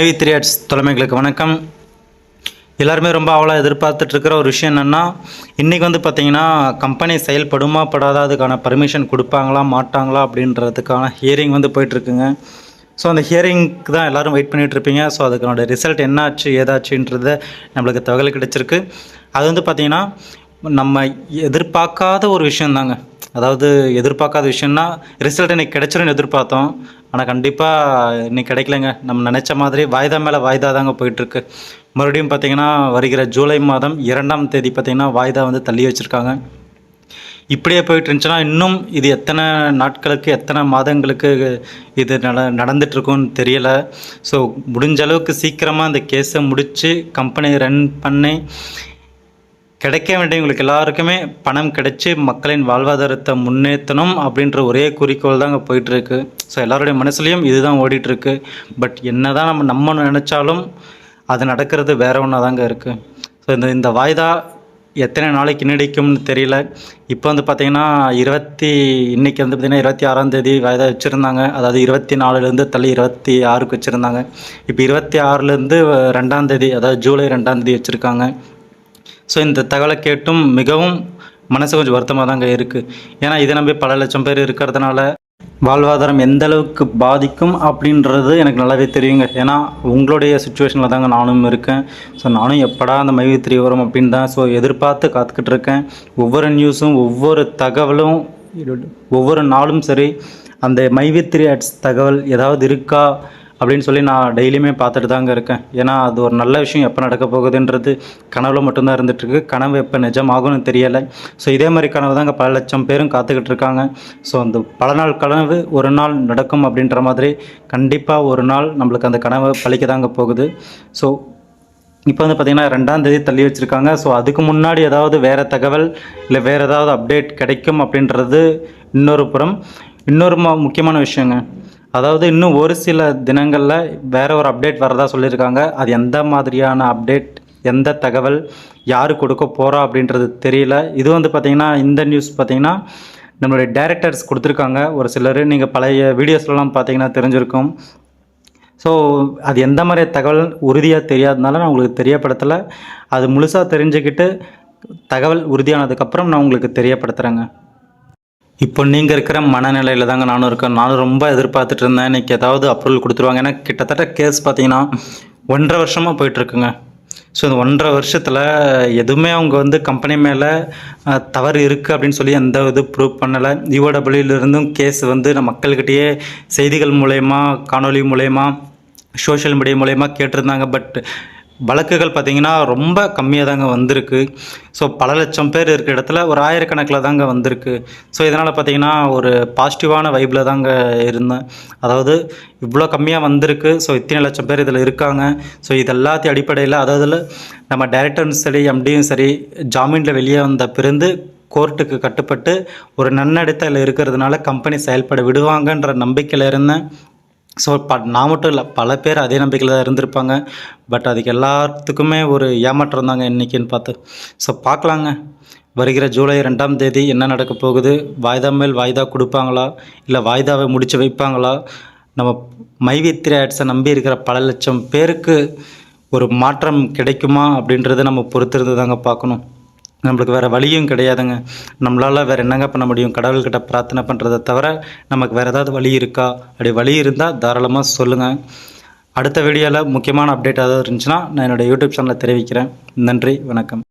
IV three arts தலைமைகளுக்கு வணக்கம். எல்லாருமே ரொம்ப அவ்வளோ எதிர்பார்த்துட்ருக்கிற ஒரு விஷயம் என்னென்னா இன்றைக்கி வந்து பார்த்திங்கன்னா கம்பெனி செயல்படுமா படாதா அதுக்கான பர்மிஷன் கொடுப்பாங்களா மாட்டாங்களா அப்படின்றதுக்கான ஹியரிங் வந்து போயிட்டுருக்குங்க. ஸோ அந்த ஹியரிங்க்கு தான் எல்லோரும் வெயிட் பண்ணிகிட்ருப்பீங்க ஸோ அதுக்கான ரிசல்ட் என்னாச்சு ஏதாச்சுன்றது நம்மளுக்கு தகவல் கிடைச்சிருக்கு. அது வந்து பார்த்திங்கன்னா நம்ம எதிர்பார்க்காத ஒரு விஷயந்தாங்க அதாவது எதிர்பார்க்காத விஷயம்னா ரிசல்ட் இன்னைக்கு கிடைச்சிரும்னு எதிர்பார்த்தோம். ஆனால் கண்டிப்பாக இன்னைக்கு கிடைக்கலங்க. நம்ம நினச்ச மாதிரி வாய்தா மேலே வாய்தா தாங்க போயிட்டுருக்கு. மறுபடியும் பார்த்திங்கன்னா வருகிற ஜூலை மாதம் இரண்டாம் தேதி பார்த்திங்கன்னா வாய்தா வந்து தள்ளி வச்சுருக்காங்க. இப்படியே போயிட்டு இருந்துச்சுன்னா இன்னும் இது எத்தனை நாட்களுக்கு எத்தனை மாதங்களுக்கு இது நட நடந்துட்டுருக்குன்னு தெரியலை. ஸோ முடிஞ்ச அளவுக்கு சீக்கிரமாக அந்த கேஸை முடித்து கம்பெனி ரன் பண்ணி கிடைக்க வேண்டியவங்களுக்கு எல்லாருக்குமே பணம் கிடைச்சி மக்களின் வாழ்வாதாரத்தை முன்னேற்றணும் அப்படின்ற ஒரே குறிக்கோள் தாங்க போயிட்டுருக்கு. ஸோ எல்லாருடைய மனசுலேயும் இதுதான் ஓடிட்டுருக்கு. பட் என்ன தான் நம்ம நம்ம நினச்சாலும் அது நடக்கிறது வேற ஒன்றா தாங்க இருக்குது ஸோ இந்த இந்த வாய்தா எத்தனை நாளைக்கு நீடிக்கும்னு தெரியல. இப்போ வந்து பார்த்திங்கன்னா இருபத்தி இன்றைக்கி வந்து பார்த்திங்கன்னா இருபத்தி ஆறாம் தேதி வாய்தா வச்சுருந்தாங்க. அதாவது இருபத்தி நாலுலேருந்து தள்ளி இருபத்தி ஆறுக்கு வச்சுருந்தாங்க. இப்போ இருபத்தி ஆறுலேருந்து ரெண்டாம் தேதி அதாவது ஜூலை ரெண்டாம் தேதி வச்சுருக்காங்க. ஸோ இந்த தகவலை கேட்டும் மிகவும் மனசு கொஞ்சம் வருத்தமாக தாங்க இருக்குது ஏன்னா இதை நம்பி பல லட்சம் பேர் இருக்கிறதுனால வாழ்வாதாரம் எந்த அளவுக்கு பாதிக்கும் அப்படின்றது எனக்கு நல்லாவே தெரியுங்க. ஏன்னா உங்களுடைய சுச்சுவேஷனில் தாங்க நானும் இருக்கேன். ஸோ நானும் எப்படா அந்த மைவி த்ரீ வரும் அப்படின்னு தான் ஸோ எதிர்பார்த்து காத்துக்கிட்டு இருக்கேன். ஒவ்வொரு நியூஸும் ஒவ்வொரு தகவலும் ஒவ்வொரு நாளும் சரி அந்த மைவி த்ரீ அட்ஸ் தகவல் ஏதாவது இருக்கா? அப்படின்னு சொல்லி நான் டெய்லியுமே பார்த்துட்டு தாங்க இருக்கேன். ஏன்னா அது ஒரு நல்ல விஷயம். எப்போ நடக்க போகுதுன்றது கனவுல மட்டும்தான் இருந்துகிட்ருக்கு கனவு எப்போ நிஜமாகும்னு தெரியலை. ஸோ இதே மாதிரி கனவு தாங்க பல லட்சம் பேரும் காத்துக்கிட்டு இருக்காங்க. ஸோ அந்த பல நாள் கனவு ஒரு நாள் நடக்கும் அப்படின்ற மாதிரி கண்டிப்பாக ஒரு நாள் நம்மளுக்கு அந்த கனவு பழிக்க தாங்க போகுது. ஸோ இப்போ வந்து பார்த்திங்கன்னா ரெண்டாம் தேதி தள்ளி வச்சுருக்காங்க. ஸோ அதுக்கு முன்னாடி ஏதாவது வேறு தகவல் இல்லை வேறு ஏதாவது அப்டேட் கிடைக்கும் அப்படின்றது இன்னொரு புறம். இன்னொரு முக்கியமான விஷயங்க. அதாவது இன்னும் ஒரு சில தினங்களில் வேற ஒரு அப்டேட் வரதா சொல்லியிருக்காங்க. அது எந்த மாதிரியான அப்டேட் எந்த தகவல் யார் கொடுக்க போகிறா அப்படின்றது தெரியல. இது வந்து பார்த்திங்கன்னா இந்த நியூஸ் பார்த்திங்கன்னா நம்மளுடைய டேரக்டர்ஸ் கொடுத்துருக்காங்க. ஒரு சிலர் நீங்கள் பழைய வீடியோஸ்லாம் பார்த்தீங்கன்னா தெரிஞ்சிருக்கும். ஸோ அது எந்த மாதிரி தகவல் உறுதியாக தெரியாதனால நான் உங்களுக்கு தெரியப்படுத்தலை. அது முழுசாக தெரிஞ்சுக்கிட்டு தகவல் உறுதியானதுக்கப்புறம் நான் உங்களுக்கு தெரியப்படுத்துகிறேங்க இப்போ நீங்கள் இருக்கிற மனநிலையில் தாங்க நானும் இருக்கேன். நானும் ரொம்ப எதிர்பார்த்துட்டு இருந்தேன். இன்றைக்கி ஏதாவது அப்ரூவல் கொடுத்துருவாங்க. ஏன்னா கிட்டத்தட்ட கேஸ் பார்த்தீங்கன்னா ஒன்றரை வருஷமாக போயிட்டுருக்குங்க. ஸோ இந்த ஒன்றரை வருஷத்தில் எதுவுமே அவங்க வந்து கம்பெனி மேலே தவறு இருக்குது அப்படின்னு சொல்லி எந்த இது ப்ரூவ் பண்ணலை. யூஓடபிள்யூலேருந்தும் கேஸ் வந்து நம்ம மக்கள்கிட்டயே செய்திகள் மூலயமா காணொலி மூலயமா சோஷியல் மீடியா மூலயமா கேட்டிருந்தாங்க. பட் வழக்குகள் பார்த்திங்கன்னா ரொம்ப கம்மியாக தாங்க வந்திருக்கு. ஸோ பல லட்சம் பேர் இருக்கிற இடத்துல ஒரு ஆயிரக்கணக்கில் தாங்க வந்திருக்கு. ஸோ இதனால் பார்த்திங்கன்னா ஒரு பாசிட்டிவான வைப்பில் தாங்க இருந்தேன். அதாவது இவ்வளோ கம்மியாக வந்திருக்கு. ஸோ இத்தனை லட்சம் பேர் இதில் இருக்காங்க. ஸோ இது எல்லாத்தையும் அடிப்படையில் அதாவது நம்ம டைரக்டரும் சரி எம்டியும் சரி ஜாமீனில் வெளியே வந்த பிறந்து கோர்ட்டுக்கு கட்டுப்பட்டு ஒரு நன்னடத்தில் இருக்கிறதுனால கம்பெனி செயல்பட விடுவாங்கன்ற நம்பிக்கையில் இருந்தேன். ஸோ ப நான் மட்டும் இல்லை பல பேர் அதே நம்பிக்கையில் தான் இருந்திருப்பாங்க. பட் அதுக்கு எல்லாத்துக்குமே ஒரு ஏமாற்றம் தாங்க இன்றைக்கின்னு பார்த்து. ஸோ பார்க்கலாங்க. வருகிற ஜூலை ரெண்டாம் தேதி என்ன நடக்க போகுது? வாய்தா மேல் வாய்தா கொடுப்பாங்களா? இல்லை வாய்தாவை முடித்து வைப்பாங்களா? நம்ம மைவித்திரி ஆட்ஸை நம்பி இருக்கிற பல லட்சம் பேருக்கு ஒரு மாற்றம் கிடைக்குமா? அப்படின்றத நம்ம பொறுத்திருந்து தாங்க பார்க்கணும். நம்மளுக்கு வேறு வழியும் கிடையாதுங்க. நம்மளால் வேறு என்னங்க பண்ண முடியும்? கடவுள்கிட்ட பிரார்த்தனை பண்ணுறதை தவிர நமக்கு வேறு ஏதாவது வழி இருக்கா? அப்படி வழி இருந்தால் தாராளமாக சொல்லுங்கள் அடுத்த வீடியோவில் முக்கியமான அப்டேட் ஏதாவது இருந்துச்சுன்னா நான் என்னோடய யூடியூப் சேனலில் தெரிவிக்கிறேன். நன்றி வணக்கம்.